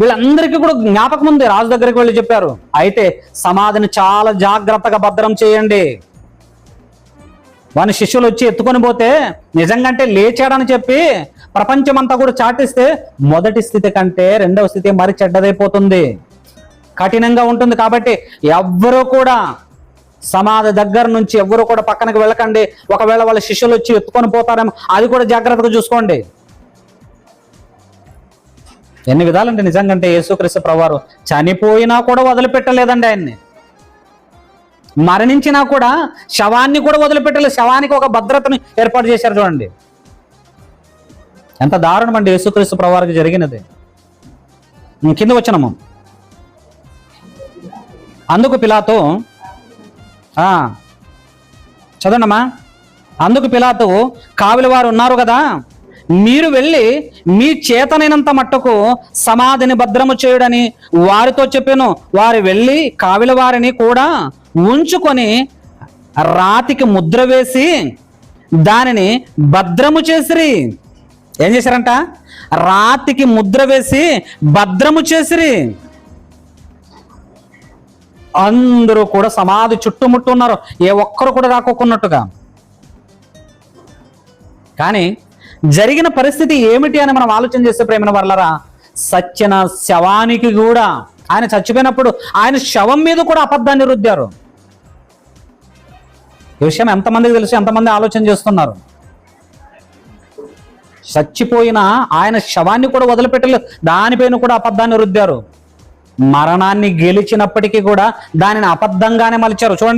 వీళ్ళందరికీ కూడా జ్ఞాపకం ఉంది. రాజు దగ్గరికి వెళ్ళి చెప్పారు. అయితే సమాధిని చాలా జాగ్రత్తగా భద్రం చేయండి. వాని శిష్యులు వచ్చి ఎత్తుకొని పోతే నిజంగంటే లేచాడని చెప్పి ప్రపంచమంతా కూడా చాటిస్తే మొదటి స్థితి కంటే రెండవ స్థితి మరి చెడ్డదైపోతుంది. కఠినంగా ఉంటుంది కాబట్టి ఎవ్వరూ కూడా సమాధి దగ్గర నుంచి ఎవ్వరూ కూడా పక్కనకి వెళ్ళకండి. ఒకవేళ వాళ్ళ శిష్యులు వచ్చి ఎత్తుకొని పోతారేమో అది కూడా జాగ్రత్తగా చూసుకోండి. ఎన్ని విధాలంటే నిజంగా యేసుక్రీస్తు ప్రవారు చనిపోయినా కూడా వదిలిపెట్టలేదండి ఆయన్ని. మరణించినా కూడా శవాన్ని కూడా వదిలిపెట్టలేదు. శవానికి ఒక భద్రతను ఏర్పాటు చేశారు చూడండి. ఎంత దారుణం అండి యేసుక్రీస్తు ప్రవారికి జరిగినది. కింద వచ్చినము అందుకు పిలాతో ఆ, చదవండమ్మా. అందుకు పిలాతో కావిలి వారు ఉన్నారు కదా. మీరు వెళ్ళి మీ చేతనైనంత మట్టుకు సమాధిని భద్రము చేయుడని వారితో చెప్పాను. వారు వెళ్ళి కావిల వారిని కూడా ఉంచుకొని రాతికి ముద్ర వేసి దానిని భద్రము చేసిరి. ఏం చేశారంట? రాతికి ముద్ర వేసి భద్రము చేసిరి. అందరూ కూడా సమాధి చుట్టుముట్టు ఉన్నారు ఏ ఒక్కరు కూడా రాకోకున్నట్టుగా. కానీ జరిగిన పరిస్థితి ఏమిటి అని మనం ఆలోచన చేస్తే ప్రేమ వర్లరా సత్యన శవానికి కూడా. ఆయన చచ్చిపోయినప్పుడు ఆయన శవం మీద కూడా అబద్ధాన్ని రుద్దారు. ఈ విషయం ఎంతమందికి తెలుసు? ఎంతమంది ఆలోచన చేస్తున్నారు? చచ్చిపోయిన ఆయన శవాన్ని కూడా వదిలిపెట్టలేదు. దానిపైన కూడా అబద్ధాన్ని రుద్దారు. మరణాన్ని గెలిచినప్పటికీ కూడా దానిని అబద్ధంగానే మలిచారు. చూడండి.